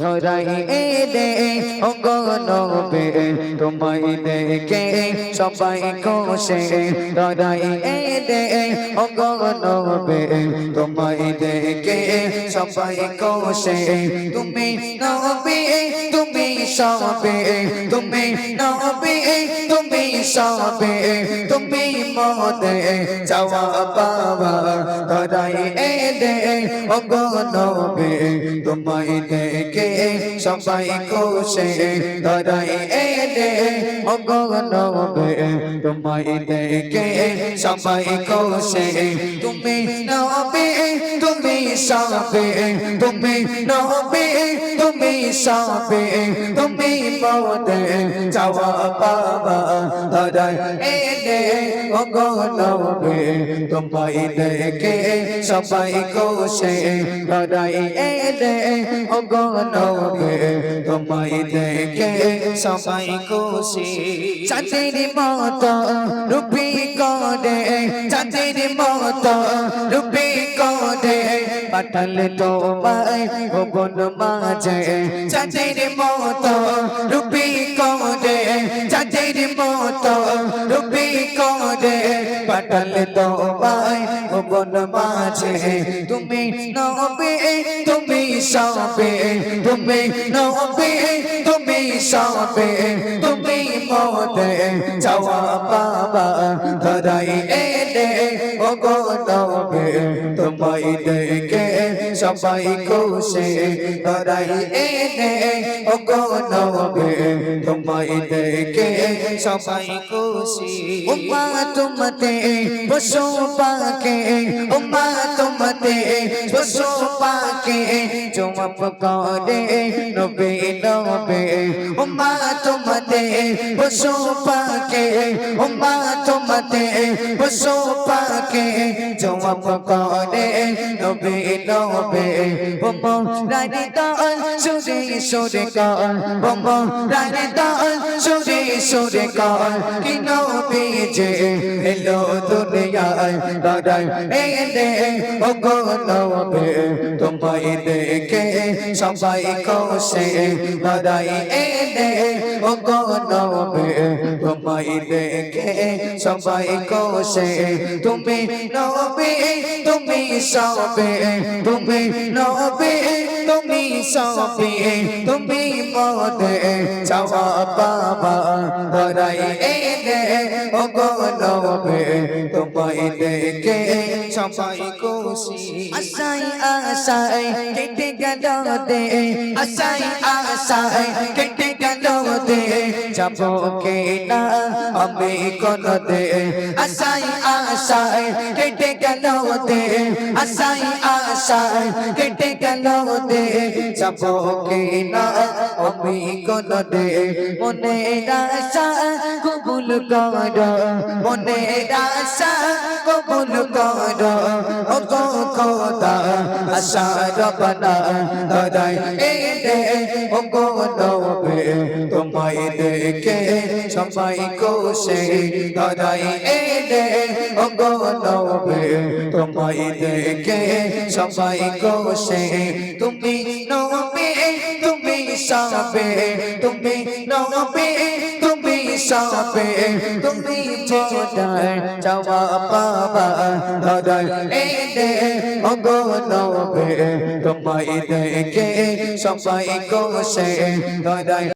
ধরাই দে অগনবে তোমায় দেখে সবাই কোষে ধরাই দে অগনবে তোমায় দেখে সবাই কোষে তুমি নবে, তুমি সবে তুমি নবে সবে, তুমি মদে চাওয়া পাওয়া ধরাই এলে অগনবে তোমায় দেখে সবাই কোষে ধরাই এলে অগনবে তোমায় দেখে সবাই কোষে তুমি নবে, তুমি সবে, তুমি নবে, তুমি সবে তুমি মদে চাওয়া পাওয়া ধরাই এলে অগনবে তোমায় দেখে সবাই কোষে ধরাই এলে অগনবে তোমায় দেখে সবাই কোষে চাঁদের মতো রূপী করে চাঁদের মতো রূপী করে পাঠালে তোমায় ভবন মাঝে, চাঁদের মতো রূপী করে চাঁদের মতো রূপী করে পাঠালে তোমায় ভবন মাঝে। তুমি নবে, তুমি সবে, তুমি নবে, তুমি সবে। তুমি মদে যাওয়া বাবা, ধরাই এলে ও গো নবে, তোমায় দেখে সবাই খুশি ধরাই এলে ও নবে, তোমায় দেখে সবাই খুশি উম্মা তুমতে পশু পাকে, উম্মা তুমতে পশু পাকে চুমপ করে নবে নবে। উম্মা তুমতে পশু পাকে, উম্মা তুমতে পশু পাকে চুমপ করে নবে নবে বম রানী দল সুরে সুরে কর বম রানী দল সুরে সুরে কর কি নবে যে এলো দুনিয়ায় দাঁড়ায় এলে ও গো নবে তোমায় দেখে সবাই কোষে দাঁড়ায় এলে ও গো নবে তোমায় দেখে সবাই কোষে তুমি নবে তুমি সবে, তুমি নবে, তুমি সবে, তুমি মদে চাওয়া বাবা ধরাই এলে ও গো তোমায় দেখে সবাই খুশি। আশাই আশাই কেটে গেল দে আশাই আশাই কেটে দে যাব কে না আমি কোন দে? আশাই আশাই, কেটে গেল দে? আশাই আশাই, কেটে গেল কবুল কর, মনে আশা কবুল কর। আশা রবনা ধরাই এলে ও গো নবে, তোমায় দেখে সবাই কোষে ধরাই এলে ও নবে, তোমায় দেখে সবাই কোষে তুমি নবে, তুমি সবে, তুমি নবে সবে তুমি বোঝায় চাওয়া পাবা ধরাই এলে ও গো নবে, তোমায় দেখে সবাই কোষে ধরাই